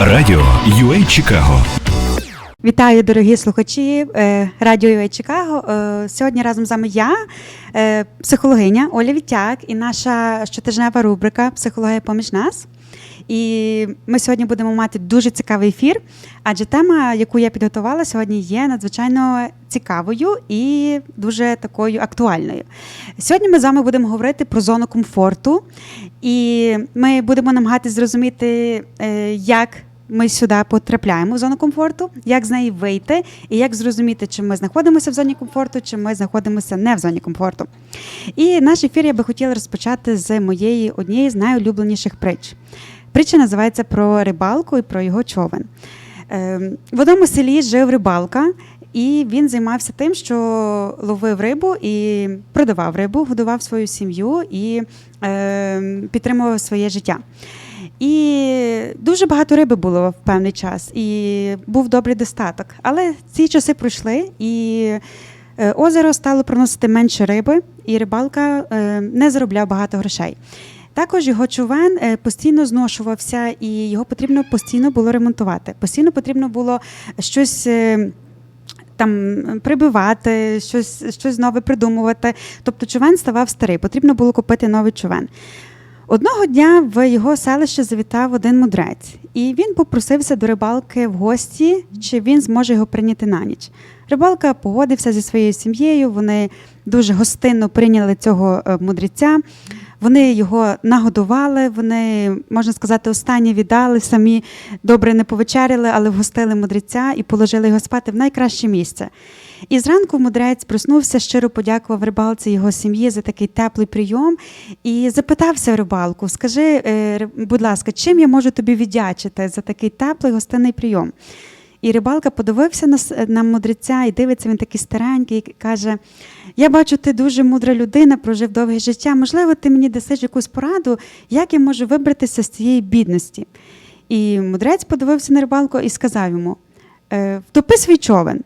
Радіо UA Чикаго Вітаю, дорогі слухачі е, Радіо UA Чикаго. Е, Сьогодні разом з вами я, е, психологиня Оля Вітяк, і наша щотижнева рубрика Психологія поміж нас. І ми сьогодні будемо мати дуже цікавий ефір, адже тема, яку я підготувала сьогодні, є надзвичайно цікавою і дуже такою актуальною. Сьогодні ми з вами будемо говорити про зону комфорту, і ми будемо намагатися зрозуміти, е, як ми сюди потрапляємо в зону комфорту, як з неї вийти, і як зрозуміти, чи ми знаходимося в зоні комфорту, чи ми знаходимося не в зоні комфорту. І наш ефір я би хотіла розпочати з моєї однієї з найулюбленіших притч. Притча називається про рибалку і про його човен. Ем, В одному селі жив рибалка, і він займався тим, що ловив рибу і продавав рибу, годував свою сім'ю і ем, підтримував своє життя. І дуже багато риби було в певний час, і був добрий достаток. Але ці часи пройшли, і е, озеро стало приносити менше риби, і рибалка е, не заробляв багато грошей. Також його човен е, постійно зношувався, і його потрібно постійно було ремонтувати. Постійно потрібно було щось. е, Там прибивати, щось, щось нове придумувати. Тобто човен ставав старий, потрібно було купити новий човен. Одного дня в його селище завітав один мудрець, і він попросився до рибалки в гості, чи він зможе його прийняти на ніч. Рибалка погодився зі своєю сім'єю. Вони дуже гостинно прийняли цього е, мудреця. Вони його нагодували, вони, можна сказати, останні віддали, самі добре не повечеряли, але вгостили мудреця і положили його спати в найкраще місце. І зранку мудрець проснувся, щиро подякував рибалці його сім'ї за такий теплий прийом і запитався рибалку: скажи, е, будь ласка, чим я можу тобі віддячити за такий теплий гостинний прийом? І рибалка подивився на, на мудреця і дивиться, він такий старенький, і каже: Я бачу, ти дуже мудра людина, прожив довге життя. Можливо, ти мені дасиш якусь пораду, як я можу вибратися з цієї бідності. І мудрець подивився на рибалку і сказав йому: «Е, Втопи свій човен.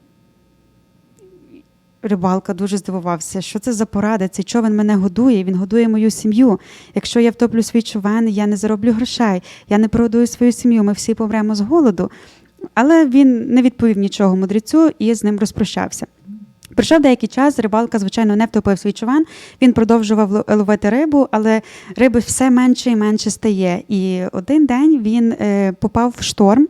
Рибалка дуже здивувався, що це за порада. Цей човен мене годує, він годує мою сім'ю. Якщо я втоплю свій човен, я не зароблю грошей, я не прогодую свою сім'ю, ми всі помремо з голоду. Але він не відповів нічого мудрецю і з ним розпрощався. Пройшов деякий час, рибалка, звичайно, не втопив свій човен. Він продовжував ло- ловити рибу, але риби все менше і менше стає. І один день він е, попав в шторм,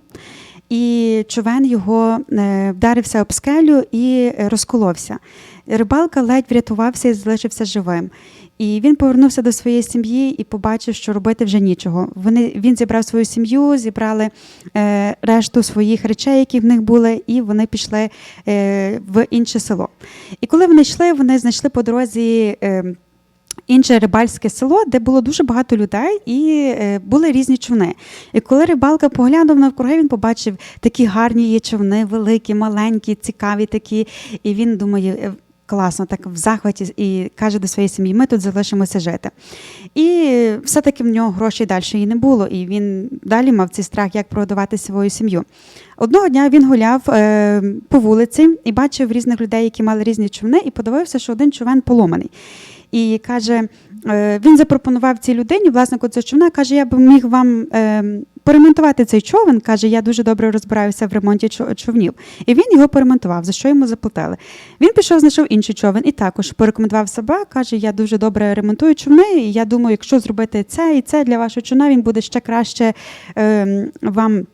і човен його е, вдарився об скелю і розколовся. Рибалка ледь врятувався і залишився живим. І він повернувся до своєї сім'ї і побачив, що робити вже нічого. Вони, він зібрав свою сім'ю, зібрали е, решту своїх речей, які в них були, і вони пішли е, в інше село. І коли вони йшли, вони знайшли по дорозі. Е, Інше рибальське село, де було дуже багато людей, і е, були різні човни. І коли рибалка поглянув навкруги, він побачив такі гарні є човни, великі, маленькі, цікаві такі. І він думає, е, класно, так в захваті, і каже до своєї сім'ї: ми тут залишимося жити. І все-таки в нього грошей далі і не було. І він далі мав цей страх, як прогодувати свою сім'ю. Одного дня він гуляв е, по вулиці і бачив різних людей, які мали різні човни, і подивився, що один човен поломаний. І каже, е, він запропонував цій людині, власнику цього човна, каже, я б міг вам поремонтувати цей човен. Каже, я дуже добре розбираюся в ремонті чо- човнів. І він його поремонтував, за що йому заплатили. Він пішов, знайшов інший човен і також порекомендував себе. каже, я дуже добре ремонтую човни, і я думаю, якщо зробити це і це для вашого човна, він буде ще краще е, вам.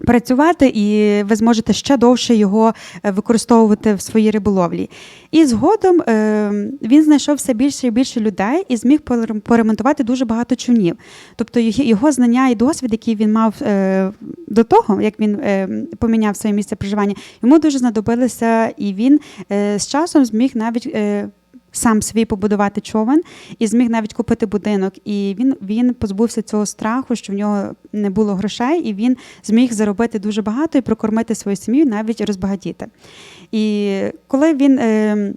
Працювати, і ви зможете ще довше його е, використовувати в своїй риболовлі. І згодом е, він знайшов все більше і більше людей і зміг порем- поремонтувати дуже багато човнів. Тобто його- знання і досвід, який він мав е, до того, як він поміняв своє місце проживання, йому дуже знадобилося, і він з часом зміг навіть. Сам свій побудувати човен і зміг навіть купити будинок. І він, він позбувся цього страху, що в нього не було грошей, і він зміг заробити дуже багато і прокормити свою сім'ю, навіть розбагатіти. І коли він е,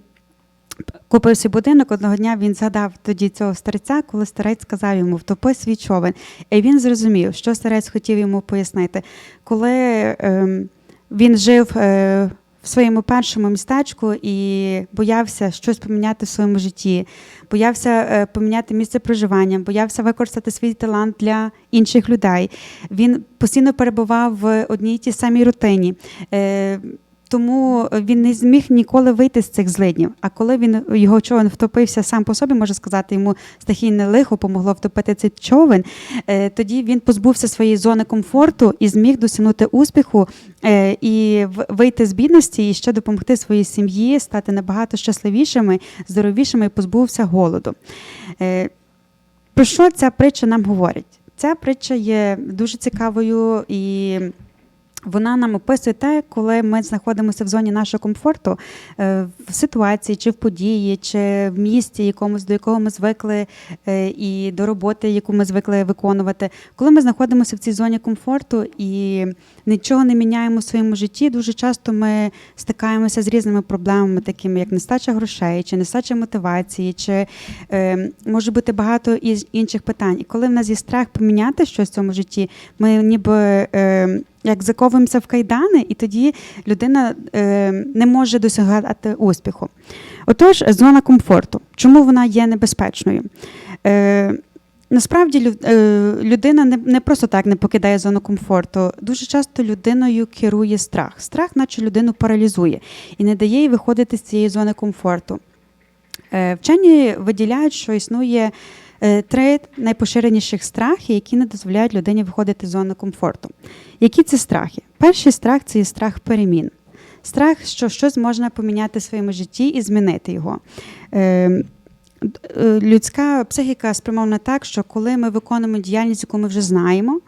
купив свій будинок, одного дня він згадав тоді цього старця, коли старець сказав йому втопи свій човен. І він зрозумів, що старець хотів йому пояснити. Коли е, він жив е, своєму першому містечку і боявся щось поміняти в своєму житті, боявся е, поміняти місце проживання, боявся використати свій талант для інших людей. Він постійно перебував в одній тій самій рутині. Е, тому він не зміг ніколи вийти з цих злиднів. А коли він його човен втопився сам по собі, можна сказати, йому стихійне лихо помогло втопити цей човен. е, Тоді він позбувся своєї зони комфорту і зміг досягнути успіху е, і вийти з бідності і ще допомогти своїй сім'ї стати набагато щасливішими, здоровішими і позбувся голоду. Е, Про що ця притча нам говорить? Ця притча є дуже цікавою і. Вона нам описує те, коли ми знаходимося в зоні нашого комфорту е, в ситуації, чи в події, чи в місті, якомусь до якого ми звикли, е, і до роботи, яку ми звикли виконувати. Коли ми знаходимося в цій зоні комфорту і нічого не міняємо в своєму житті, дуже часто ми стикаємося з різними проблемами, такими як нестача грошей, чи нестача мотивації, чи е, може бути багато інших питань. І коли в нас є страх поміняти щось в цьому житті, ми ніби. Як заковуємося в кайдани, і тоді людина е, не може досягати успіху. Отож, зона комфорту. Чому вона є небезпечною? Е, Насправді е, людина не, просто так не покидає зону комфорту. Дуже часто людиною керує страх. Страх, наче людину паралізує і не дає їй виходити з цієї зони комфорту. Е, Вчені виділяють, що існує три найпоширеніших страхи, які не дозволяють людині виходити з зони комфорту. Які це страхи? Перший страх це є страх перемін. Страх, що щось можна поміняти в своєму житті і змінити його. Е, е, Людська психіка спрямована так, що коли ми виконуємо діяльність, яку ми вже знаємо,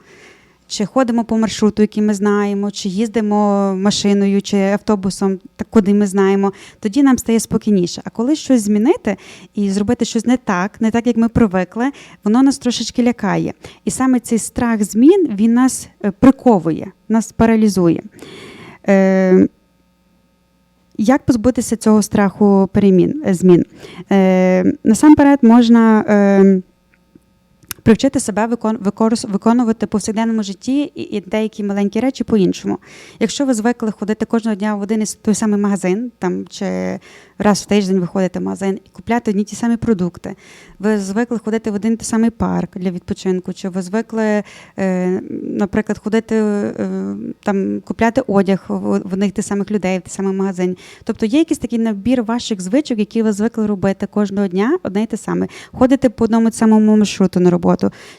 чи ходимо по маршруту, який ми знаємо, чи їздимо машиною чи автобусом, так куди ми знаємо, тоді нам стає спокійніше. А коли щось змінити і зробити щось не так, не так, як ми привикли, воно нас трошечки лякає. І саме цей страх змін він нас е, приковує, нас паралізує. Е, як позбутися цього страху перемін, е, змін? Е, насамперед можна е, привчити себе викон, виконувати в повсякденному житті і, і деякі маленькі речі по-іншому. Якщо ви звикли ходити кожного дня в один і той самий магазин, там чи раз в тиждень виходите в магазин і купляти одні ті самі продукти, ви звикли ходити в один і той самий парк для відпочинку, чи ви звикли, е, наприклад, ходити е, там купляти одяг в, одних тих самих людей, в той самий магазин. Тобто є якийсь такий набір ваших звичок, які ви звикли робити кожного дня, одне й те саме. Ходити по одному самому маршруту на роботу,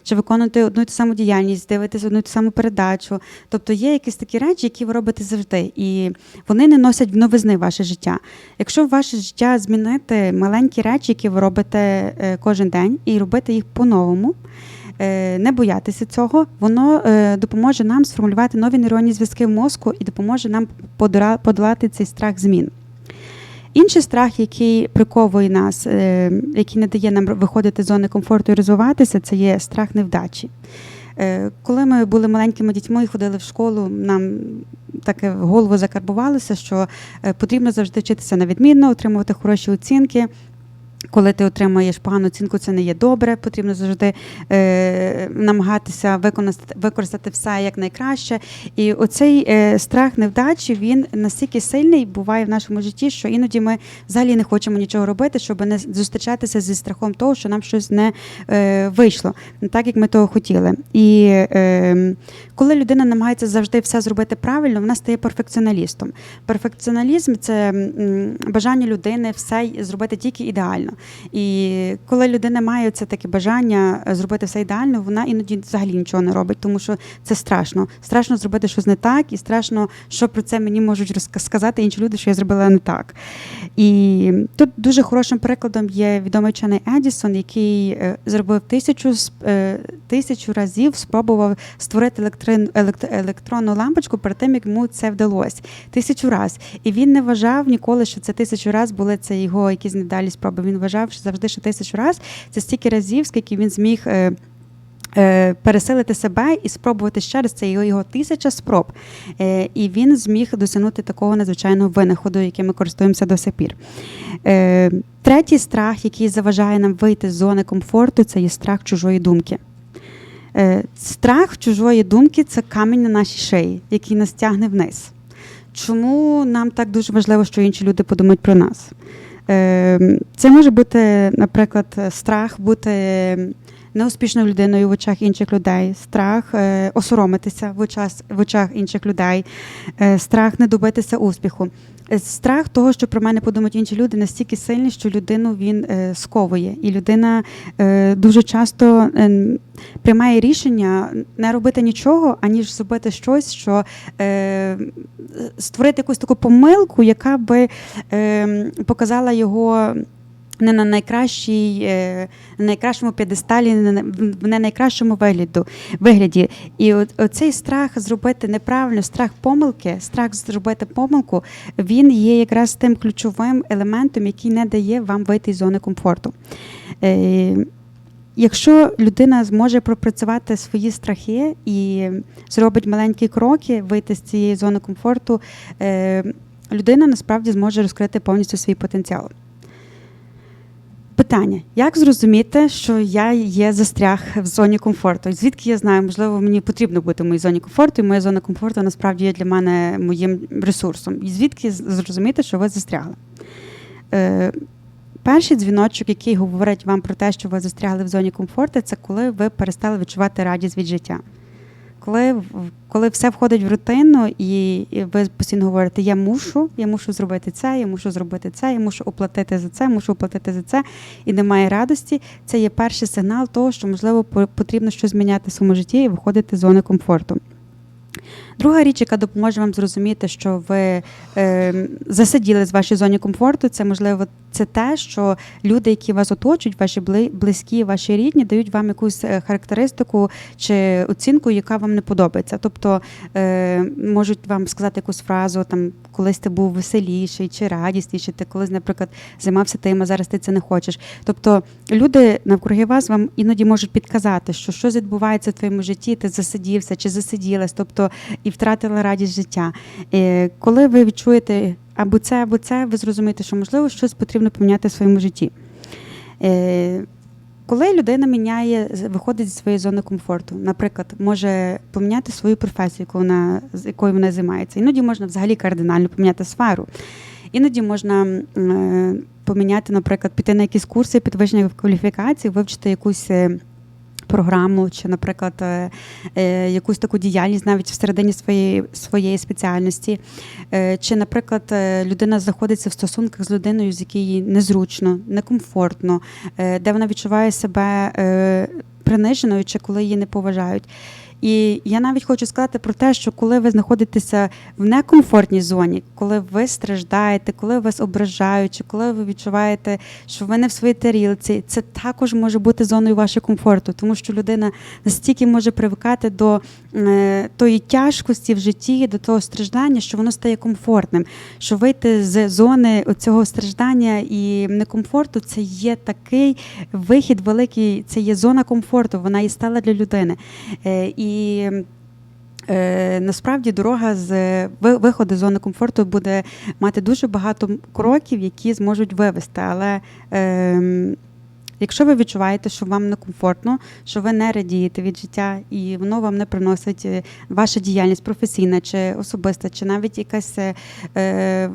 чи виконувати одну й ту саму діяльність, дивитися одну й ту саму передачу. Тобто є якісь такі речі, які ви робите завжди, і вони не носять новизни ваше життя. Якщо ваше життя змінити маленькі речі, які ви робите е, кожен день, і робити їх по-новому. е, Не боятися цього, воно е, допоможе нам сформулювати нові нейронні зв'язки в мозку і допоможе нам подолати цей страх змін. Інший страх, який приковує нас, е, який не дає нам виходити з зони комфорту і розвиватися, це є страх невдачі. Е, Коли ми були маленькими дітьми і ходили в школу, нам таке в голову закарбувалося, що е, потрібно завжди вчитися на відмінно, отримувати хороші оцінки. Коли ти отримаєш погану оцінку, це не є добре. Потрібно завжди е, намагатися виконати, використати все як найкраще. І оцей е, страх невдачі він настільки сильний буває в нашому житті, що іноді ми взагалі не хочемо нічого робити, щоб не зустрічатися зі страхом того, що нам щось не е, вийшло, не так як ми того хотіли. І е, коли людина намагається завжди все зробити правильно, вона стає перфекціоналістом. Перфекціоналізм це бажання людини все зробити тільки ідеально. І коли людина має це таке бажання е, зробити все ідеально, вона іноді взагалі нічого не робить, тому що це страшно. Страшно зробити щось не так, і страшно, що про це мені можуть розка- сказати інші люди, що я зробила не так. І тут дуже хорошим прикладом є відомий вчений Едісон, який е, зробив тисячу е, тисячу разів, спробував створити електрин, елект- електронну лампочку перед тим, як йому це вдалося. Тисячу раз. І він не вважав ніколи, що це тисячу раз були це його якісь недалі спроби. Він вважав що завжди, що тисячу раз це стільки разів, скільки він зміг. е, е, Пересилити себе і спробувати ще раз це його, його тисяча спроб. Е, І він зміг досягнути такого надзвичайного винаходу, яким ми користуємося до сих пір. Третій страх, який заважає нам вийти з зони комфорту, це є страх чужої думки. Страх чужої думки це камінь на нашій шиї, який нас тягне вниз. Чому нам так дуже важливо, що інші люди подумають про нас? Е, Це може бути, наприклад, страх бути неуспішною людиною в очах інших людей, страх е, осоромитися в очах, в очах інших людей, е, страх не добитися успіху. Е, Страх того, що про мене подумають інші люди, настільки сильний, що людину він сковує, і людина дуже часто приймає рішення не робити нічого, аніж зробити щось, що створити якусь таку помилку, яка би е, показала його. Не на найкращій, е, на найкращому п'єдесталі, в не найкращому вигляду, вигляді. І оцей страх зробити неправильно, страх помилки, страх зробити помилку, він є якраз тим ключовим елементом, який не дає вам вийти з зони комфорту. Е, Якщо людина зможе пропрацювати свої страхи і зробить маленькі кроки, вийти з цієї зони комфорту, е, людина насправді зможе розкрити повністю свій потенціал. Питання: як зрозуміти, що я є застряг в зоні комфорту? Звідки я знаю, можливо, мені потрібно бути в моїй зоні комфорту, і моя зона комфорту насправді є для мене моїм ресурсом. І звідки зрозуміти, що ви застрягли? Е, перший дзвіночок, який говорить вам про те, що ви застрягли в зоні комфорту, це коли ви перестали відчувати радість від життя. Коли, коли все входить в рутину, і, ви постійно говорите, я мушу, я мушу зробити це, я мушу зробити це, я мушу оплатити за це, мушу оплатити за це, і немає радості, це є перший сигнал того, що можливо потрібно щось зміняти в своєму житті і виходити з зони комфорту. Друга річ, яка допоможе вам зрозуміти, що ви е, засиділи з вашій зоні комфорту, це можливо це те, що люди, які вас оточують, ваші близькі, ваші рідні, дають вам якусь е, характеристику чи оцінку, яка вам не подобається. Тобто е, можуть вам сказати якусь фразу, там колись ти був веселіший чи радісніший, ти колись, наприклад, займався тим, а зараз ти це не хочеш. Тобто люди навкруги вас вам іноді можуть підказати, що щось відбувається в твоєму житті, ти засидівся чи засиділась, тобто і втратила радість життя. Е, Коли ви відчуєте або це, або це, ви зрозумієте, що можливо щось потрібно поміняти в своєму житті. Е, Коли людина міняє, виходить зі своєї зони комфорту, наприклад, може поміняти свою професію, яку вона, з якою вона займається. Іноді можна взагалі кардинально поміняти сферу. Іноді можна е, поміняти, наприклад, піти на якісь курси підвищення кваліфікації, вивчити якусь. Програму чи, наприклад, е, е, якусь таку діяльність навіть всередині своєї своєї спеціальності. Е, Чи, наприклад, людина знаходиться в стосунках з людиною, з якій незручно, некомфортно, де вона відчуває себе приниженою, чи коли її не поважають. І я навіть хочу сказати про те, що коли ви знаходитеся в некомфортній зоні, коли ви страждаєте, коли вас ображають, чи коли ви відчуваєте, що ви не в своїй тарілці, це також може бути зоною вашого комфорту, тому що людина настільки може привикати до е, тої тяжкості в житті, до того страждання, що воно стає комфортним. Що вийти з зони цього страждання і некомфорту, це є такий вихід великий, це є зона комфорту, вона і стала для людини. Е, і Е, насправді дорога з виходу з зони комфорту буде мати дуже багато кроків, які зможуть вивести. Але е, якщо ви відчуваєте, що вам некомфортно, що ви не радієте від життя, і воно вам не приносить е, ваша діяльність професійна чи особиста, чи навіть якась е, е,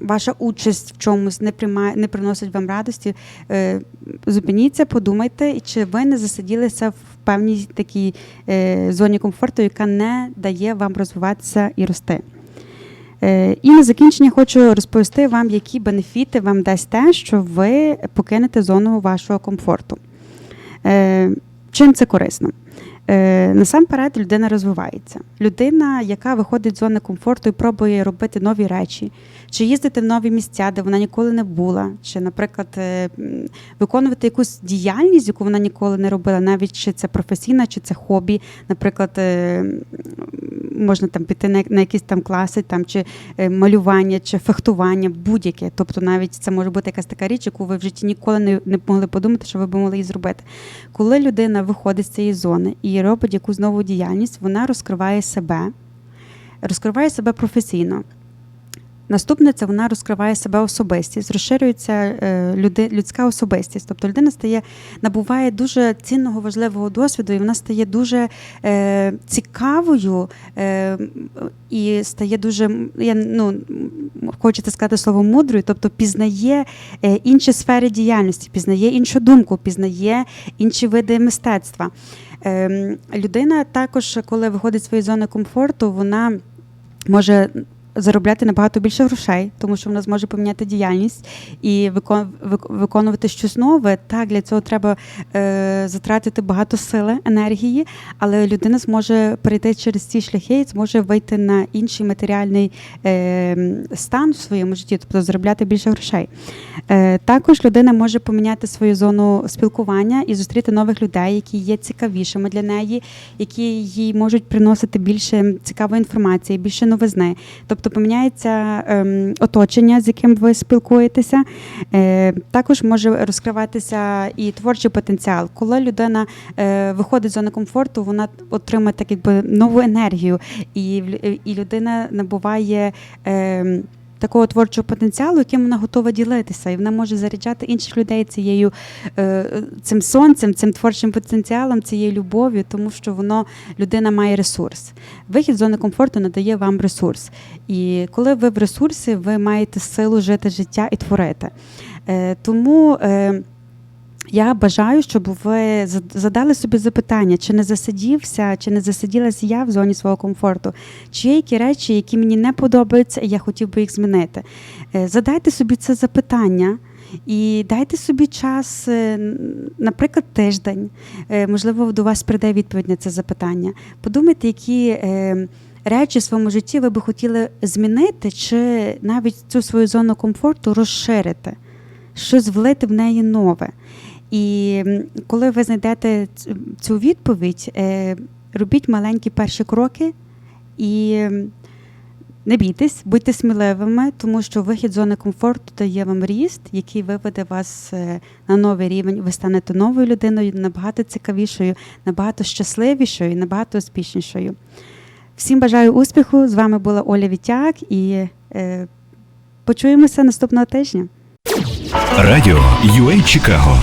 ваша участь в чомусь не приймає, не приносить вам радості, е, зупиніться, подумайте, чи ви не засиділися в певній такій е, зоні комфорту, яка не дає вам розвиватися і рости. Е, І на закінчення хочу розповісти вам, які бенефіти вам дасть те, що ви покинете зону вашого комфорту. Е, Чим це корисно? Е, Насамперед, людина розвивається. Людина, яка виходить з зони комфорту і пробує робити нові речі, чи їздити в нові місця, де вона ніколи не була, чи, наприклад, е, виконувати якусь діяльність, яку вона ніколи не робила, навіть чи це професійна, чи це хобі. Наприклад, е, можна там піти на, якісь там класи, там чи малювання, чи фехтування, будь-яке. Тобто, навіть це може бути якась така річ, яку ви в житті ніколи не могли подумати, що ви б могли її зробити. Коли людина виходить з цієї зони і робить якусь нову діяльність, вона розкриває себе, розкриває себе професійно. Наступне це вона розкриває себе особистість, розширюється е, люди, людська особистість. Тобто людина стає, набуває дуже цінного, важливого досвіду, і вона стає дуже е, цікавою е, і стає дуже, я ну, хочеться сказати слово мудрою, тобто пізнає е, інші сфери діяльності, пізнає іншу думку, пізнає інші види мистецтва. Ем, людина також, коли виходить з своєї зони комфорту, вона може заробляти набагато більше грошей, тому що вона зможе поміняти діяльність і викон- вик- виконувати щось нове. Так, для цього треба е, затратити багато сили, енергії, але людина зможе перейти через ці шляхи і зможе вийти на інший матеріальний е, стан в своєму житті, тобто заробляти більше грошей. Е, також людина може поміняти свою зону спілкування і зустріти нових людей, які є цікавішими для неї, які їй можуть приносити більше цікавої інформації, більше новизни. Тобто поміняється ем, оточення, з яким ви спілкуєтеся. Е, також може розкриватися і творчий потенціал. Коли людина е, виходить з зони комфорту, вона отримає так якби нову енергію, і, і людина набуває. ем, Такого творчого потенціалу, яким вона готова ділитися, і вона може заряджати інших людей цією е, цим сонцем, цим творчим потенціалом, цією любов'ю, тому що воно людина має ресурс. Вихід з зони комфорту надає вам ресурс. І коли ви в ресурсі, ви маєте силу жити життя і творити. Е, тому е, я бажаю, щоб ви задали собі запитання, чи не засидівся, чи не засиділася я в зоні свого комфорту, чи є які речі, які мені не подобаються, і я хотів би їх змінити. Е, Задайте собі це запитання. І дайте собі час, е, наприклад, тиждень. Е, Можливо, до вас прийде відповідь на це запитання. Подумайте, які речі в своєму житті ви би хотіли змінити, чи навіть цю свою зону комфорту розширити, щось влити в неї нове. І коли ви знайдете цю відповідь, е, робіть маленькі перші кроки і не бійтесь, будьте сміливими, тому що вихід з зони комфорту дає вам ріст, який виведе вас е, на новий рівень. Ви станете новою людиною, набагато цікавішою, набагато щасливішою, набагато успішнішою. Всім бажаю успіху. З вами була Оля Вітяк і е, почуємося наступного тижня. Радіо UA Чикаго